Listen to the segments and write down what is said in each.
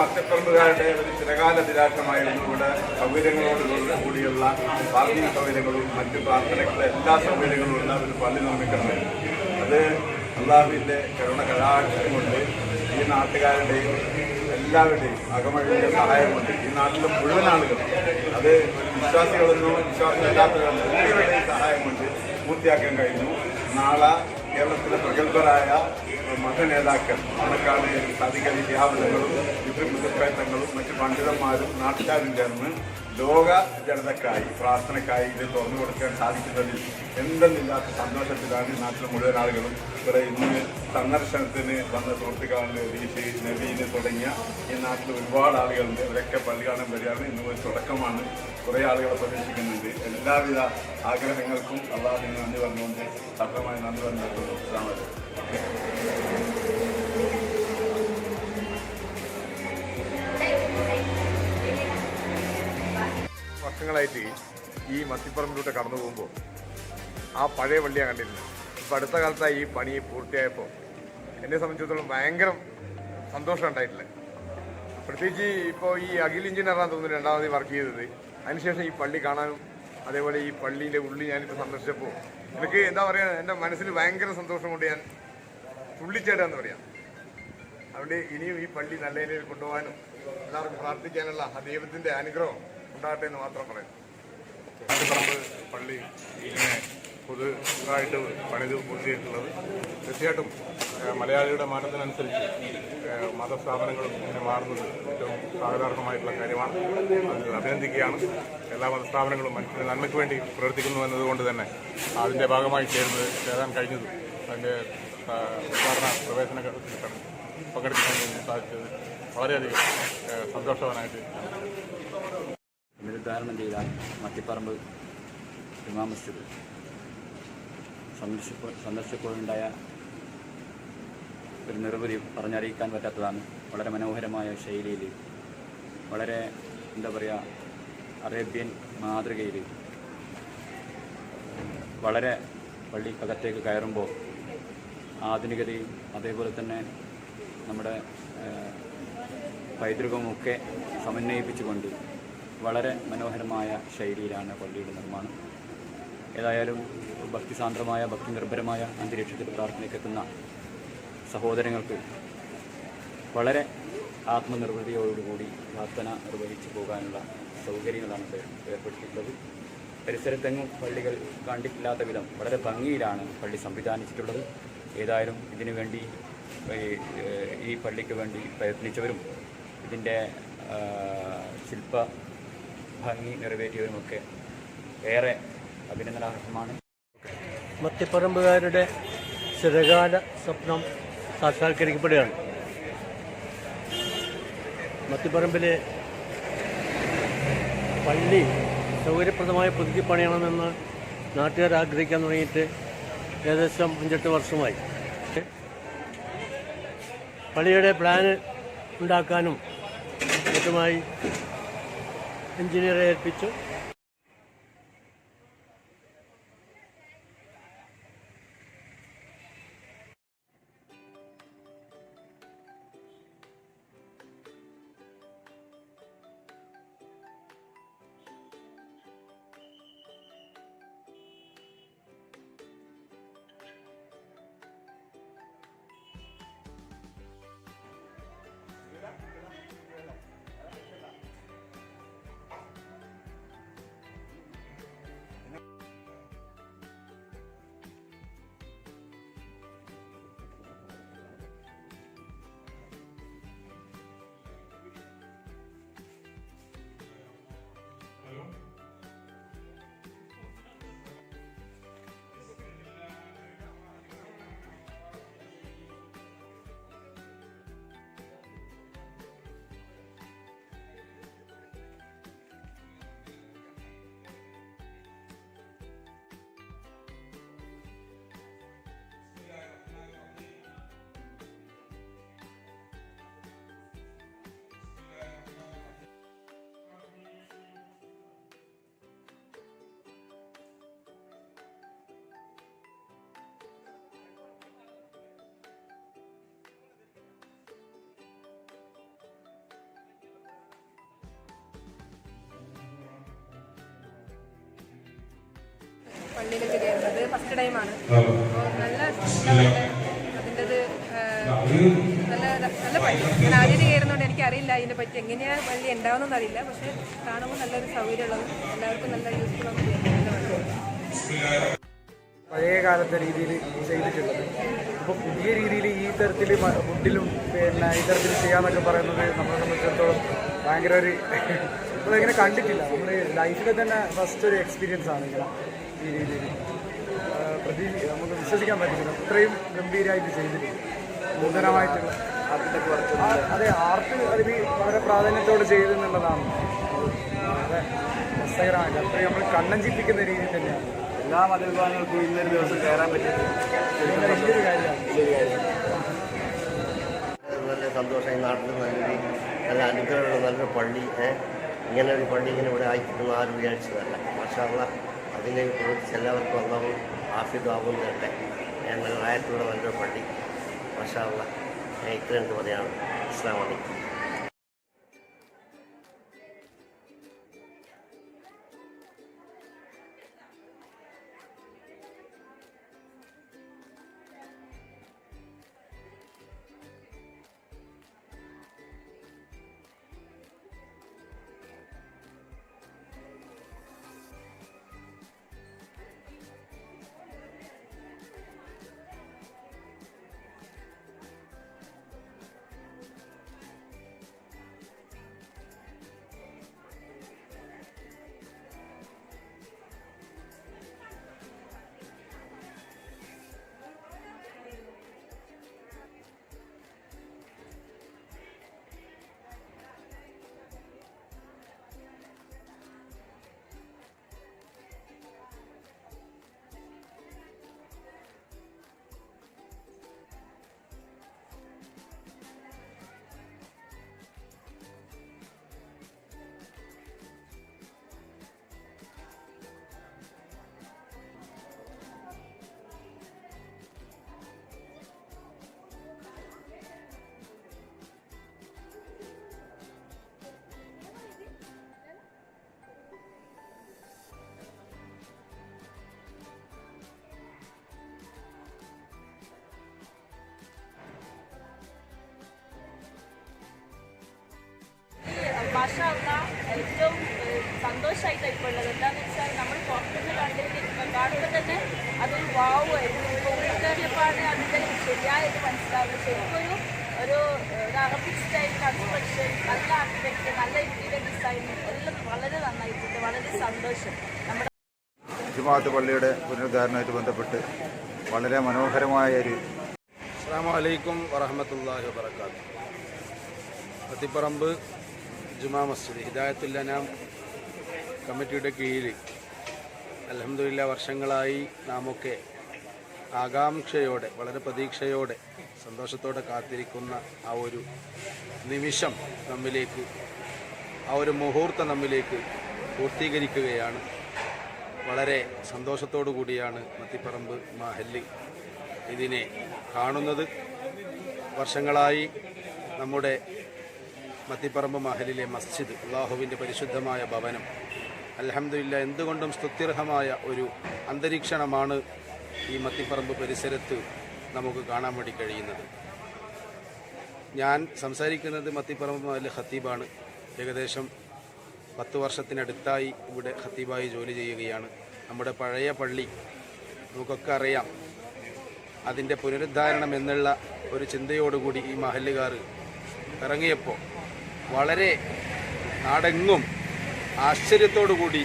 മത്തിപ്പറമ്പുകാരുടെ ഒരു ചിരകാല നിരാശമായിരുന്നു ഇവിടെ സൗകര്യങ്ങളോട് കൂടിയുള്ള പാർക്കിംഗ് സൗകര്യങ്ങളും മറ്റ് പ്രാർത്ഥനകളുടെ എല്ലാ സൗകര്യങ്ങളും ഉള്ള ഒരു പള്ളി നിർമ്മിക്കണമായിരുന്നു അത് അള്ളാഹുവിന്റെ കരുണ കലാക്ഷം കൊണ്ട് ഈ നാട്ടുകാരുടെയും എല്ലാവരുടെയും അകമഴിയുടെ സഹായം കൊണ്ട് ഈ നാട്ടിലെ മുഴുവൻ ആളുകളും അത് വിശ്വാസികളെന്നോ വിശ്വാസമില്ലാത്തവരെന്നോ എല്ലാവരുടെയും സഹായം കൊണ്ട് പൂർത്തിയാക്കാൻ കഴിഞ്ഞു. നാളെ കേരളത്തിലെ പ്രഗത്ഭരായ മത നേതാക്കൾ പാണക്കാട് സാധിക്കലി ധ്യാപനങ്ങളും വിഭുപ്രേതങ്ങളും മറ്റ് പണ്ഡിതന്മാരും നാട്ടുകാരും ചേർന്ന് ലോക ജനതക്കായി പ്രാർത്ഥനക്കായി ഇത് തുറന്നു കൊടുക്കാൻ സാധിക്കുന്നതിൽ എന്തെന്നില്ലാത്ത സന്തോഷത്തിലാണ് നാട്ടിലെ മുഴുവൻ ആളുകളും ഇവിടെ ഇന്ന് സന്ദർശനത്തിന് വന്ന സുഹൃത്തുക്കളുടെ ഒരീശ് നബീന് തുടങ്ങിയ ഈ നാട്ടിൽ ഒരുപാട് ആളുകളുണ്ട്. അവരൊക്കെ പള്ളി കാണാൻ വരികയാണ്. ഇന്ന് ഒരു തുടക്കമാണ്. കുറേ ആളുകളെ പ്രതീക്ഷിക്കുന്നുണ്ട് എല്ലാവിധ ആഗ്രഹങ്ങൾക്കും അള്ളാഹുവിന് നന്ദി പറഞ്ഞുകൊണ്ട് സഫലമായി നന്ദി ഇസ്ലാമത് വർഷങ്ങളായിട്ട് ഈ മത്തിപ്പറമ്പിലൂടെ കടന്നു പോകുമ്പോൾ ആ പഴയ പള്ളിയാണ് കണ്ടിരുന്നത്. ഇപ്പം അടുത്ത കാലത്തായി ഈ പണി പൂർത്തിയായപ്പോൾ എന്നെ സംബന്ധിച്ചിടത്തോളം ഭയങ്കര സന്തോഷം ഉണ്ടായിട്ടില്ല. പ്രത്യേകിച്ച് ഇപ്പോൾ ഈ അഖിൽ എഞ്ചിനീയറാന്ന് തോന്നുന്നു രണ്ടാമത് വർക്ക് ചെയ്തത്. അതിനുശേഷം ഈ പള്ളി കാണാനും അതേപോലെ ഈ പള്ളിയിലെ ഉള്ളിൽ ഞാനിപ്പോൾ സന്ദർശിച്ചപ്പോൾ എനിക്ക് എന്താ പറയുക എന്റെ മനസ്സിൽ ഭയങ്കര സന്തോഷം കൊണ്ട് ഞാൻ തുള്ളിച്ചേടാന്ന് പറയാം. അതുകൊണ്ട് ഇനിയും ഈ പള്ളി നല്ല രീതിയിൽ കൊണ്ടുപോകാനും എല്ലാവർക്കും പ്രാർത്ഥിക്കാനുള്ള ആ ദൈവത്തിന്റെ അനുഗ്രഹം ഉണ്ടാകട്ടെ എന്ന് മാത്രം പറയുന്നു. പള്ളി ഇങ്ങനെ പുതുതായിട്ട് പണിത് പൂർത്തിയായിട്ടുള്ളത്. തീർച്ചയായിട്ടും മലയാളിയുടെ മാനത്തിനനുസരിച്ച് മതസ്ഥാപനങ്ങളും ഇങ്ങനെ മാറുന്നത് ഏറ്റവും സ്വാഗതാർഹമായിട്ടുള്ള കാര്യമാണ്. അഭിനന്ദിക്കുകയാണ്. എല്ലാ മതസ്ഥാപനങ്ങളും മനുഷ്യന്റെ നന്മയ്ക്ക് വേണ്ടി പ്രവർത്തിക്കുന്നു എന്നതുകൊണ്ട് തന്നെ അതിന്റെ ഭാഗമായി ചേരുന്നത് ചേരാൻ കഴിഞ്ഞതും അതിന്റെ ആ, ഉദ്ഘാടന പ്രവേശന പങ്കെടുക്കാൻ സാധിച്ചത് വളരെയധികം സന്തോഷവാനായിട്ട് ഉദ്ഘാടനം ചെയ്ത മത്തിപ്പറമ്പ് ജുമാ സന്ദർശിപ്പോഴുണ്ടായ ഒരു നിർവൃതി പറഞ്ഞറിയിക്കാൻ പറ്റാത്തതാണ് വളരെ മനോഹരമായ ശൈലിയിൽ വളരെ എന്താ പറയുക അറേബ്യൻ മാതൃകയിൽ വളരെ പള്ളിക്കകത്തേക്ക് കയറുമ്പോൾ ആധുനികതയും അതേപോലെ തന്നെ നമ്മുടെ പൈതൃകവുമൊക്കെ സമന്വയിപ്പിച്ചുകൊണ്ട് വളരെ മനോഹരമായ ശൈലിയിലാണ് പള്ളിയുടെ നിർമ്മാണം. ഏതായാലും ഭക്തിസാന്ദ്രമായ ഭക്തി നിർഭരമായ അന്തരീക്ഷത്തിൽ പ്രാർത്ഥനയ്ക്കെത്തുന്ന സഹോദരങ്ങൾക്ക് വളരെ ആത്മനിർവൃതിയോടുകൂടി പ്രാർത്ഥന നിർവഹിച്ചു പോകാനുള്ള സൗകര്യങ്ങളാണ് ഏർപ്പെടുത്തിയിട്ടുള്ളത്. പരിസരത്തെങ്ങും പള്ളികൾ കണ്ടിട്ടില്ലാത്ത വിധം വളരെ ഭംഗിയിലാണ് പള്ളി സംവിധാനിച്ചിട്ടുള്ളത്. ഏതായാലും ഇതിനു വേണ്ടി ഈ, പള്ളിക്ക് വേണ്ടി പ്രയത്നിച്ചവരും ഇതിന്റെ ശില്പ ഭംഗി നിറവേറ്റിയവരുമൊക്കെ ഏറെ അഭിനന്ദനാർഹമാണ്. മത്തിപ്പറമ്പുകാരുടെ ചിരകാല സ്വപ്നം സാക്ഷാത്കരിക്കപ്പെടുകയാണ്. മത്തിപ്പറമ്പിലെ പള്ളി സൗകര്യപ്രദമായി പുതുക്കി പണിയണമെന്ന് നാട്ടുകാർ ആഗ്രഹിക്കാൻ തുടങ്ങിയിട്ട് ഏകദേശം അഞ്ചെട്ട് വർഷമായി. പള്ളിയുടെ പ്ലാൻ ഉണ്ടാക്കാനും മറ്റുമായി എഞ്ചിനീയറെ ഏൽപ്പിച്ചു. കയറുന്നത് ഫസ്റ്റ് ടൈമാണ് നല്ല അതിന്റെത് നല്ല നല്ല പള്ളി ഞാൻ ആദ്യമായിട്ട് കയറുന്നതുകൊണ്ട് എനിക്കറിയില്ല അതിനെ പറ്റി എങ്ങനെയാണ് പള്ളി ഉണ്ടാവുന്നതെന്ന് അറിയില്ല. പക്ഷേ കാണുമ്പോൾ നല്ലൊരു സൗകര്യമുള്ളതും. എല്ലാവർക്കും നല്ല യൂസ്ഫുൾ ആവുന്ന പഴയ കാലത്തെ രീതിയിൽ ചെയ്തിട്ടുള്ളത്. അപ്പോൾ പുതിയ രീതിയിൽ ഈ തരത്തിൽ മുട്ടിലും പിന്നെ ഈ തരത്തിൽ ചെയ്യാന്നൊക്കെ പറയുന്നത് നമ്മളെ സംബന്ധിച്ചിടത്തോളം ഭയങ്കര ഒരു നമ്മളിങ്ങനെ കണ്ടിട്ടില്ല. നമ്മൾ ലൈഫിലെ തന്നെ ഫസ്റ്റ് ഒരു എക്സ്പീരിയൻസ് ആണ് ഇങ്ങനെ. ഈ രീതിയിൽ പ്രതി നമുക്ക് വിശ്വസിക്കാൻ പറ്റില്ല അത്രയും ഗംഭീരമായിട്ട് ചെയ്തിട്ടുണ്ട്. നൂതനമായിട്ടുള്ള അതെ ആർട്ട് അതിൽ വളരെ പ്രാധാന്യത്തോടെ ചെയ്തെന്നുള്ളതാണ്. വളരെ രസകരമായിട്ട്. അത്രയും നമ്മൾ കണ്ണഞ്ചിപ്പിക്കുന്ന രീതിയിൽ തന്നെയാണ്. എല്ലാ മതവിഭാഗങ്ങൾക്കും ഇന്നൊരു ദിവസം കയറാൻ പറ്റിയത് വലിയൊരു കാര്യമാണ്. നല്ല സന്തോഷം ഈ നാട്ടിൽ നല്ലൊരു നല്ല അനുഗ്രഹമുള്ള നല്ലൊരു പള്ളി? ഇങ്ങനെ ഒരു പള്ളി ഇങ്ങനെ ഇവിടെ ആയിക്കിട്ടുന്ന ആരും വിചാരിച്ചതല്ല. മാഷാള്ള അതിനെ കുറിച്ച് എല്ലാവർക്കും ഒന്നാവും ആഫിദാവും നേട്ടെ ഞങ്ങൾ ആയത്തുള്ള നല്ലൊരു പള്ളി. മാഷാള്ള ഞാൻ ഇത്ര എനിക്ക് പറയാണ് അസ്സാം വലൈക്കും മാഷാള്ള ഏറ്റവും സന്തോഷമായിട്ടാണ് ഇപ്പോൾ ഉള്ളത് എന്താണെന്ന് വെച്ചാൽ നമ്മൾ പുറത്തുനിന്ന് കണ്ടിട്ട് കാണുമ്പോൾ തന്നെ അതൊരു വാവുമായിരുന്നു ഇപ്പോൾ ഉൾക്കേറിയപ്പാട് അതിന്റെ ശരിയായത് മനസ്സിലാവുന്നത് ശരിക്കും ഒരു ഒരു അറബിക് സ്റ്റൈൽ കൺസ്ട്രക്ഷൻ നല്ല ആർക്കിടെക്ചർ നല്ല ഇന്റീരിയർ ഡിസൈൻ എല്ലാം വളരെ നന്നായിട്ടുണ്ട്. വളരെ സന്തോഷം. നമ്മുടെ ജുമാഅത്ത് പള്ളിയുടെ പുനരുദ്ധാരണമായിട്ട് ബന്ധപ്പെട്ട് വളരെ മനോഹരമായ ഒരു അസ്സാം വലൈക്കും വറഹമത്തല്ലാഹി വാത്തിപ്പറമ്പ് പത്തിപ്പറമ്പ് ജുമാ മസ്ജിദ് ഹിദായത്തുൽ അനാം കമ്മിറ്റിയുടെ കീഴിൽ അലഹമില്ല വർഷങ്ങളായി നാമൊക്കെ ആകാംക്ഷയോടെ വളരെ പ്രതീക്ഷയോടെ സന്തോഷത്തോടെ കാത്തിരിക്കുന്ന ആ ഒരു നിമിഷം നമ്മിലേക്ക് ആ ഒരു മുഹൂർത്തം നമ്മിലേക്ക് പൂർത്തീകരിക്കുകയാണ്. വളരെ സന്തോഷത്തോടു കൂടിയാണ് മത്തിപ്പറമ്പ് മഹല്ലി ഇതിനെ കാണുന്നത്. വർഷങ്ങളായി നമ്മുടെ മത്തിപ്പറമ്പ് മഹലിലെ മസ്ജിദ് അള്ളാഹുവിന്റെ പരിശുദ്ധമായ ഭവനം. അലഹമില്ല എന്തുകൊണ്ടും സ്തുത്യർഹമായ ഒരു അന്തരീക്ഷണമാണ് ഈ മത്തിപ്പറമ്പ് പരിസരത്ത് നമുക്ക് കാണാൻ വേണ്ടി കഴിയുന്നത്. ഞാൻ സംസാരിക്കുന്നത് മത്തിപ്പറമ്പ് മഹൽ ഖത്തീബാണ്. ഏകദേശം പത്ത് വർഷത്തിനടുത്തായി ഇവിടെ ഖത്തീബായി ജോലി ചെയ്യുകയാണ്. നമ്മുടെ പഴയ പള്ളി നമുക്കൊക്കെ അറിയാം അതിന്റെ പുനരുദ്ധാരണം എന്നുള്ള ഒരു ചിന്തയോടുകൂടി ഈ മഹല്ലുകാർ ഇറങ്ങിയപ്പോൾ വളരെ നാടെങ്ങും ആശ്ചര്യത്തോടു കൂടി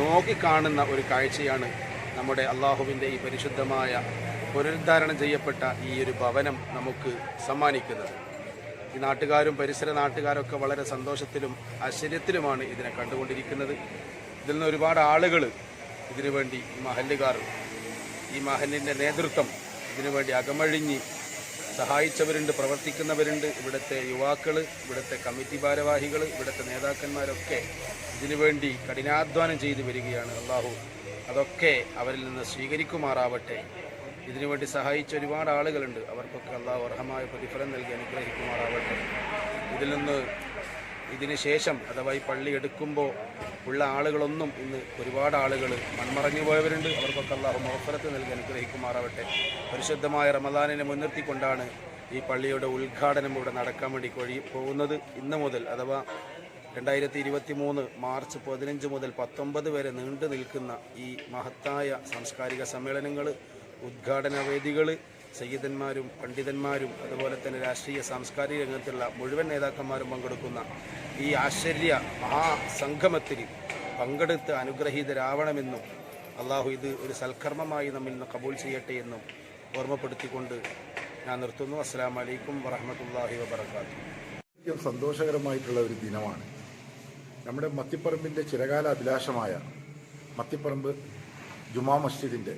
നോക്കിക്കാണുന്ന ഒരു കാഴ്ചയാണ് നമ്മുടെ അള്ളാഹുവിന്റെ ഈ പരിശുദ്ധമായ പുനരുദ്ധാരണം ചെയ്യപ്പെട്ട ഈ ഒരു ഭവനം നമുക്ക് സമ്മാനിക്കുന്നത്. ഈ നാട്ടുകാരും പരിസര നാട്ടുകാരൊക്കെ വളരെ സന്തോഷത്തിലും ആശ്ചര്യത്തിലുമാണ് ഇതിനെ കണ്ടുകൊണ്ടിരിക്കുന്നത്. ഇതിൽ നിന്ന് ഒരുപാട് ആളുകൾ ഇതിനുവേണ്ടി ഈ മഹല്ലുകാർ ഈ മഹലിന്റെ നേതൃത്വം ഇതിനുവേണ്ടി അകമഴിഞ്ഞ് സഹായിച്ചവരുണ്ട് പ്രവർത്തിക്കുന്നവരുണ്ട്. ഇവിടുത്തെ യുവാക്കൾ ഇവിടുത്തെ കമ്മിറ്റി ഭാരവാഹികൾ ഇവിടുത്തെ നേതാക്കന്മാരൊക്കെ ഇതിനുവേണ്ടി കഠിനാധ്വാനം ചെയ്തു വരികയാണ്. അള്ളാഹു അതൊക്കെ അവരിൽ നിന്ന് സ്വീകരിക്കുമാറാവട്ടെ. ഇതിനുവേണ്ടി സഹായിച്ച ഒരുപാട് ആളുകളുണ്ട്. അവർക്കൊക്കെ അള്ളാഹു അർഹമായ പ്രതിഫലം നൽകി അനുഗ്രഹിക്കുമാറാവട്ടെ. ഇതിൽ നിന്ന് ഇതിന് ശേഷം അഥവാ ഈ പള്ളി എടുക്കുമ്പോൾ ഉള്ള ആളുകളൊന്നും ഇന്ന് ഒരുപാട് ആളുകൾ മൺമറഞ്ഞു പോയവരുണ്ട്. അവർക്കൊക്കെ അള്ളാഹു മഹഫലത്ത് നൽകി അനുഗ്രഹിക്കുമാറാവട്ടെ. പരിശുദ്ധമായ റമദാനിനെ മുൻനിർത്തിക്കൊണ്ടാണ് ഈ പള്ളിയുടെ ഉദ്ഘാടനം ഇവിടെ നടക്കാൻ വേണ്ടി കഴി പോകുന്നത്. ഇന്ന് മുതൽ അഥവാ രണ്ടായിരത്തി ഇരുപത്തി മൂന്ന് മാർച്ച് പതിനഞ്ച് മുതൽ പത്തൊമ്പത് വരെ നീണ്ടു നിൽക്കുന്ന ഈ മഹത്തായ സാംസ്കാരിക സമ്മേളനങ്ങൾ ഉദ്ഘാടന വേദികൾ സയ്യിദന്മാരും പണ്ഡിതന്മാരും അതുപോലെ തന്നെ രാഷ്ട്രീയ സാംസ്കാരിക രംഗത്തുള്ള മുഴുവൻ നേതാക്കന്മാരും പങ്കെടുക്കുന്ന ഈ ആശ്ചര്യ മഹാസംഗമത്തിൽ പങ്കെടുത്ത് അനുഗ്രഹീതരാവണമെന്നും അള്ളാഹു ഇത് ഒരു സൽക്കർമ്മമായി നമ്മിൽ നിന്ന് കബൂൽ ചെയ്യട്ടെ എന്നും ഓർമ്മപ്പെടുത്തിക്കൊണ്ട് ഞാൻ നിർത്തുന്നു. അസ്സാം വലൈക്കും വറഹമത്തല്ലാഹി വബർക്കാത്തു സന്തോഷകരമായിട്ടുള്ള ഒരു ദിനമാണ്. നമ്മുടെ മത്തിപ്പറമ്പിന്റെ ചിരകാല അഭിലാഷമായ മത്തിപ്പറമ്പ് ജുമാ മസ്ജിദിന്റെ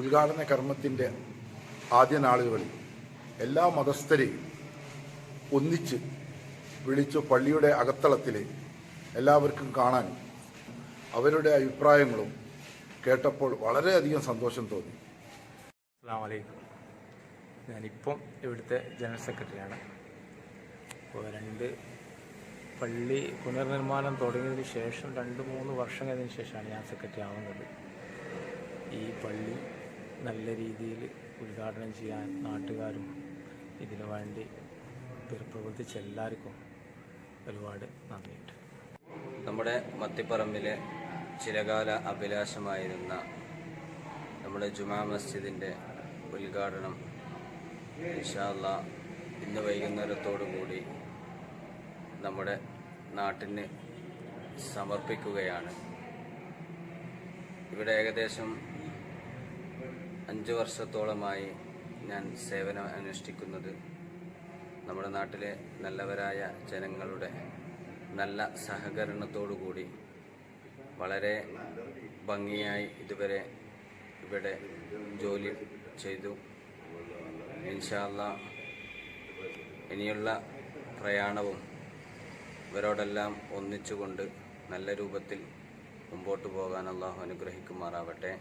ഉദ്ഘാടന കർമ്മത്തിന്റെ ആദ്യ നാളുകളിൽ എല്ലാ മതസ്ഥരെയും ഒന്നിച്ച് വിളിച്ച് പള്ളിയുടെ അകത്തളത്തിലെ എല്ലാവർക്കും കാണാൻ അവരുടെ അഭിപ്രായങ്ങളും കേട്ടപ്പോൾ വളരെയധികം സന്തോഷം തോന്നി. അസ്സാം ഞാനിപ്പം ഇവിടുത്തെ ജനറൽ സെക്രട്ടറിയാണ്. അപ്പോൾ രണ്ട് പള്ളി പുനർനിർമ്മാണം തുടങ്ങിയതിന് ശേഷം രണ്ട് മൂന്ന് വർഷം കഴിഞ്ഞതിന് ശേഷമാണ് ഞാൻ സെക്രട്ടറി ആവുന്നത്. ഈ പള്ളി നല്ല രീതിയിൽ ഉദ്ഘാടനം ചെയ്യാൻ നാട്ടുകാരും ഇതിനു വേണ്ടി പ്രവർത്തിച്ച എല്ലാവർക്കും ഒരുപാട് നന്ദിയുണ്ട്. നമ്മുടെ മത്തിപ്പറമ്പിലെ ചിരകാല അഭിലാഷമായിരുന്ന നമ്മുടെ ജുമാ മസ്ജിദിന്റെ ഉദ്ഘാടനം ഇൻഷാല്ല ഇന്ന് വൈകുന്നേരത്തോടു കൂടി നമ്മുടെ നാട്ടിന് സമർപ്പിക്കുകയാണ്. ഇവിടെ ഏകദേശം അഞ്ച് വർഷത്തോളമായി ഞാൻ സേവനം അനുഷ്ഠിക്കുന്നത് നമ്മുടെ നാട്ടിലെ നല്ലവരായ ജനങ്ങളുടെ നല്ല സഹകരണത്തോടു കൂടി വളരെ ഭംഗിയായി ഇതുവരെ ഇവിടെ ജോലി ചെയ്തു. ഇൻഷാല്ല ഇനിയുള്ള പ്രയാണവും ഇവരോടെല്ലാം ഒന്നിച്ചുകൊണ്ട് നല്ല രൂപത്തിൽ മുമ്പോട്ട് പോകാൻ അള്ളാഹു അനുഗ്രഹിക്കുമാറാവട്ടെ.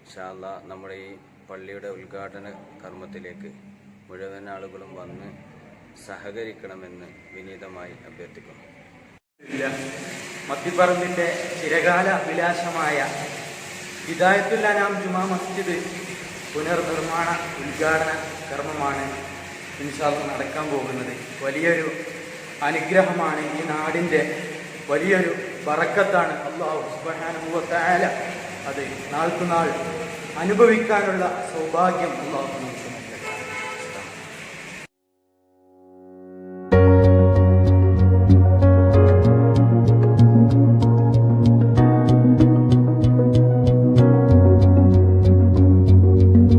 ഇൻഷാല്ല നമ്മുടെ ഈ പള്ളിയുടെ ഉദ്ഘാടന കർമ്മത്തിലേക്ക് മുഴുവൻ ആളുകളും വന്ന് സഹകരിക്കണമെന്ന് വിനീതമായി അഭ്യർത്ഥിക്കുന്നു. മത്തിപ്പറമ്പിന്റെ ചിരകാല അഭിലാഷമായ ഹിദായത്തുല്ലാം ജുമാ മസ്ജിദ് പുനർനിർമ്മാണ ഉദ്ഘാടന കർമ്മമാണ് ഇൻഷാല്ല നടക്കാൻ പോകുന്നത്. വലിയൊരു അനുഗ്രഹമാണ് ഈ നാടിന്റെ വലിയൊരു പറക്കത്താണ് അള്ളാഹു സുബാനുഭവത്തായാല അത് നാൾക്കുനാൾ അനുഭവിക്കാനുള്ള സൗഭാഗ്യം നമുക്ക്